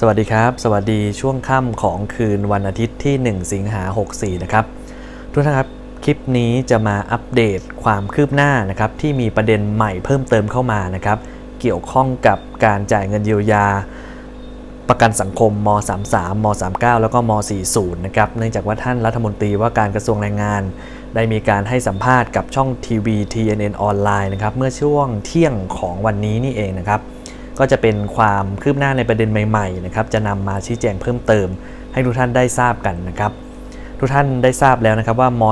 สวัสดีครับ สวัสดีช่วงค่ำของคืนวันอาทิตย์ที่ 1 สิงหา 64 นะครับ ทุกท่านครับคลิปนี้จะมาอัปเดตความคืบหน้านะครับที่มีประเด็นใหม่เพิ่มเติมเข้ามานะครับเกี่ยวข้องกับการจ่ายเงินเยียวยา ประกันสังคมม 33 ม 39 แล้วก็ม 40 นะครับเนื่องจากว่าท่านรัฐมนตรีว่าการกระทรวงแรงงาน ได้มีการให้สัมภาษณ์กับช่องทีวี TNN ออนไลน์นะครับเมื่อช่วงเที่ยงของวันนี้นี่เองนะครับ ก็จะเป็นความคืบหน้าในประเด็นใหม่ๆนะครับจะนำมาชี้แจงเพิ่มเติม ให้ทุกท่านได้ทราบกันนะครับ ทุกท่านได้ทราบแล้วนะครับว่าม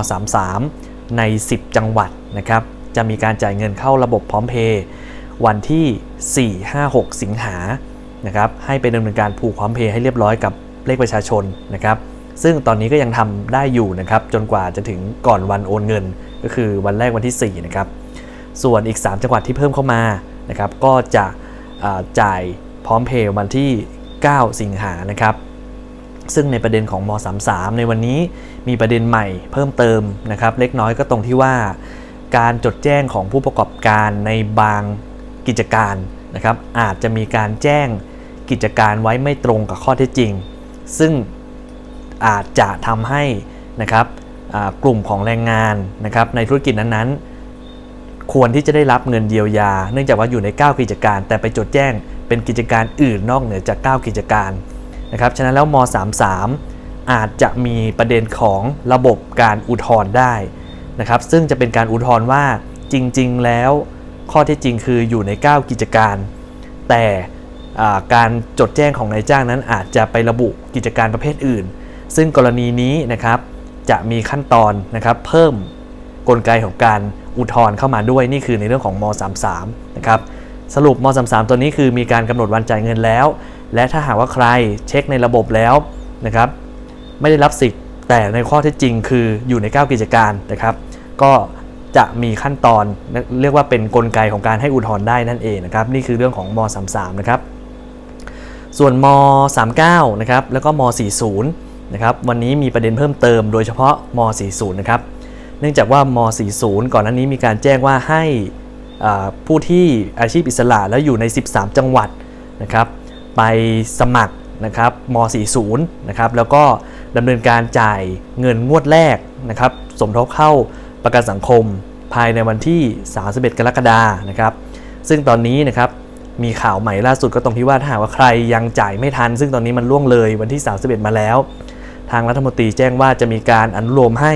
33 ใน 10 จังหวัดนะครับจะมีการจ่ายเงินเข้าระบบพร้อมเพย์วันที่ 4 5 6 สิงหานะครับให้ไปดำเนินการผูกพร้อมเพย์ให้เรียบร้อยกับเลขประชาชนนะครับซึ่งตอนนี้ก็ยังทำได้อยู่นะครับจนกว่าจะถึงก่อนวันโอนเงิน ก็คือวันแรกวันที่4นะครับส่วนอีก 3 จังหวัดที่เพิ่มเข้ามานะครับก็จะ จ่ายพร้อมเพย์วันที่ 9 สิงหานะครับ ซึ่งในประเด็นของม 33 ในวันนี้มีประเด็นใหม่เพิ่มเติมนะครับ เล็กน้อยก็ตรงที่ว่า การจดแจ้งของผู้ประกอบการในบางกิจการนะครับ อาจจะมีการแจ้งกิจการไว้ไม่ตรงกับข้อเท็จจริง ซึ่งอาจจะทำให้นะครับกลุ่มของแรงงานนะครับในธุรกิจนั้นๆ ควรที่จะได้รับเงินเยียวยา เนื่องจากว่าอยู่ใน 9 กิจการ แต่ไปจดแจ้งเป็นกิจการอื่นนอกเหนือจาก 9 กิจการนะครับฉะนั้นแล้วม 33 อาจจะมีประเด็นของระบบการอุทธรณ์ได้นะครับซึ่งจะเป็นการอุทธรณ์ว่าจริง ๆ แล้วข้อเท็จจริงคืออยู่ใน 9 กิจการ แต่การจดแจ้งของนายจ้างนั้นอาจจะไประบุกิจการประเภทอื่น ซึ่งกรณีนี้นะครับจะมีขั้นตอนนะครับเพิ่มกลไกของการ อุทธรณ์เข้ามาด้วยนี่คือในเรื่องของม 33 นะครับสรุปม 33 ตัวนี้คือมีการกำหนดวันจ่ายเงินแล้ว และถ้าหากว่าใครเช็คในระบบแล้วนะครับไม่ได้รับสิทธิ์แต่ในข้อเท็จจริงคืออยู่ใน 9 กิจการนะครับ ก็จะมีขั้นตอนเรียกว่าเป็นกลไกของการให้อุทธรณ์ได้นั่นเองนะครับนี่คือเรื่องของม 33 นะครับส่วนม 39 นะครับแล้วก็ม 40 นะครับวันนี้มีประเด็นเพิ่มเติมโดยเฉพาะม 40 นะครับ เนื่องจากว่าม40 ก่อนหน้านี้มีการแจ้งว่าให้ผู้ที่อาชีพอิสระแล้วอยู่ใน 13 จังหวัดนะครับไปสมัครนะครับม40นะครับแล้วก็ดำเนินการจ่ายเงินงวดแรกนะครับสมทบเข้าประกันสังคมภายในวันที่ 31 กรกฎานะครับ ซึ่งตอนนี้นะครับมีข่าวใหม่ล่าสุดก็ตรงที่ว่าถ้าหากว่าใครยังจ่ายไม่ทัน ซึ่งตอนนี้มันล่วงเลยวันที่ 31 มาแล้ว ทางรัฐมนตรีแจ้งว่าจะมีการอนุโลมให้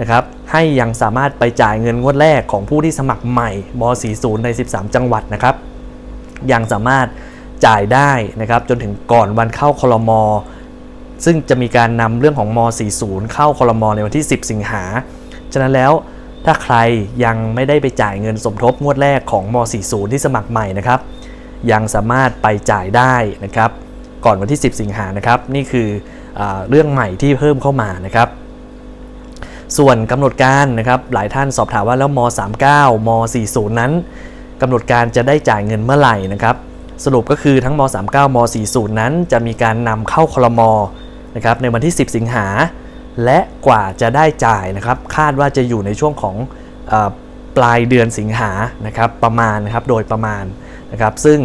นะครับให้ยังสามารถไปจ่ายเงินงวดแรกของผู้ที่สมัครใหม่ม40 ใน 13 จังหวัดนะครับ ยังสามารถจ่ายได้นะครับจนถึงก่อนวันเข้าคลมซึ่งจะมีการนำเรื่องของม 40 เข้าคลมในวันที่ 10 สิงหา ฉะนั้นแล้วถ้าใครยังไม่ได้ไปจ่ายเงินสมทบงวดแรกของม 40 ที่สมัครใหม่นะครับ ยังสามารถไปจ่ายได้นะครับ ก่อนวันที่ 10 สิงหานะครับ นี่คืออเรื่องใหม่ที่เพิ่มเข้ามานะครับ ส่วนกำหนดการนะครับหลายท่านสอบถามว่าแล้วม 39ม 40 นั้นกำหนดการจะได้จ่ายเงินเมื่อไหร่นะครับสรุปก็คือทั้งม 39ม 40 นั้น จะมีการนำเข้าคลมนะครับในวันที่ 10 สิงหา และกว่าจะได้จ่ายนะครับคาดว่าจะอยู่ในช่วงของอปลายเดือนสิงหานะครับประมาณนะครับโดยประมาณนะครับซึ่ง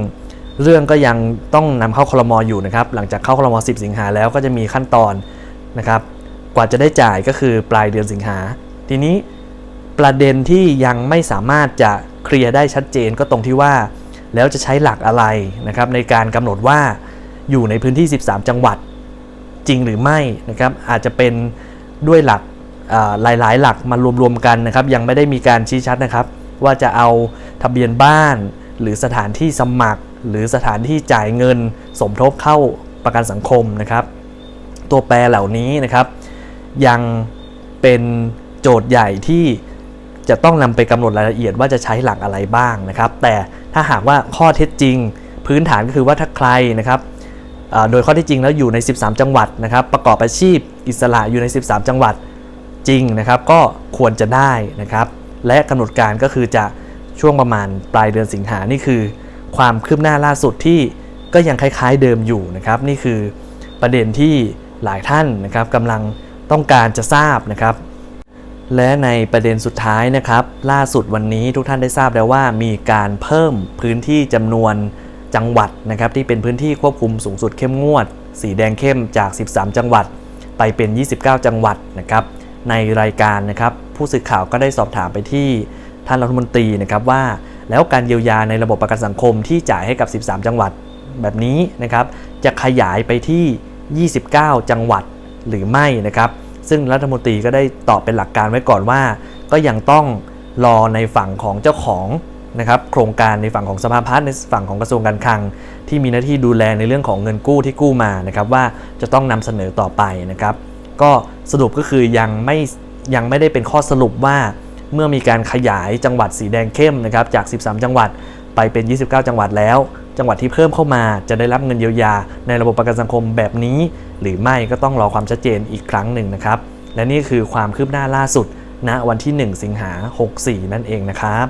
เรื่องก็ยังต้องนำเข้าคลมอยู่นะครับหลังจากเข้าคลม 10 สิงหาแล้วก็จะมีขั้นตอนนะครับ กว่าจะได้จ่ายก็คือปลายเดือนสิงหา ทีนี้ประเด็นที่ยังไม่สามารถจะเคลียร์ได้ชัดเจนก็ตรงที่ว่า แล้วจะใช้หลักอะไรนะครับในการกำหนดว่าอยู่ในพื้นที่ 13 จังหวัดจริงหรือไม่นะครับอาจจะเป็นด้วยหลักอ่าหลายๆ หลักมารวมๆกันนะครับ ยังไม่ได้มีการชี้ชัดนะครับ ว่าจะเอาทะเบียนบ้าน หรือสถานที่สมัคร หรือสถานที่จ่ายเงิน สมทบเข้าประกันสังคมนะครับ ตัวแปรเหล่านี้นะครับ ยังเป็นโจทย์ใหญ่ที่จะต้องนำไปกำหนดรายละเอียดว่าจะใช้หลักอะไรบ้างนะครับ แต่ถ้าหากว่าข้อเท็จจริง พื้นฐานก็คือว่าถ้าใครนะครับโดยข้อเท็จจริงแล้วอยู่ใน 13 จังหวัดนะครับ ประกอบอาชีพอิสระอยู่ใน 13 จังหวัดจริงนะครับ ก็ควรจะได้นะครับ และกำหนดการก็คือจะช่วงประมาณปลายเดือนสิงหานี่คือ ความคืบหน้าล่าสุดที่ก็ยังคล้ายๆเดิมอยู่นะครับ นี่คือประเด็นที่หลายท่านนะครับกำลัง ต้องการจะทราบนะครับ และในประเด็นสุดท้ายนะครับ ล่าสุดวันนี้ทุกท่านได้ทราบแล้วว่ามีการเพิ่มพื้นที่จำนวนจังหวัดนะครับ ที่เป็นพื้นที่ควบคุมสูงสุดเข้มงวด สีแดงเข้มจาก 13 จังหวัด ไปเป็น 29 จังหวัดนะครับในรายการนะครับผู้สื่อข่าวก็ได้สอบถามไปที่ท่านรัฐมนตรีนะครับว่า แล้วการเยียวยาในระบบประกันสังคมที่จ่ายให้กับ 13 จังหวัดแบบนี้นะครับจะขยายไปที่ 29 จังหวัด หรือไม่นะครับ ซึ่งรัฐมนตรีก็ได้ตอบเป็นหลักการไว้ก่อนว่า ก็ยังต้องรอในฝั่งของเจ้าของนะครับโครงการในฝั่งของสภาพัฒน์ในฝั่งของกระทรวงการคลัง ที่มีหน้าที่ดูแลในเรื่องของเงินกู้ที่กู้มานะครับว่าจะต้องนำเสนอต่อไปนะครับ ก็สรุปก็คือยังไม่ยังไม่ได้เป็นข้อสรุปว่า เมื่อมีการขยายจังหวัดสีแดงเข้มนะครับจาก 13 จังหวัดไปเป็น 29 จังหวัดแล้ว จังหวัดที่เพิ่มเข้ามาจะได้รับเงินเยียวยา ในระบบประกันสังคมแบบนี้ หรือไม่ก็ต้องรอความชัดเจนอีกครั้งหนึ่งนะครับ และนี่คือความคืบหน้าล่าสุดณวันที่ 1 สิงหา64 นั่นเองนะครับ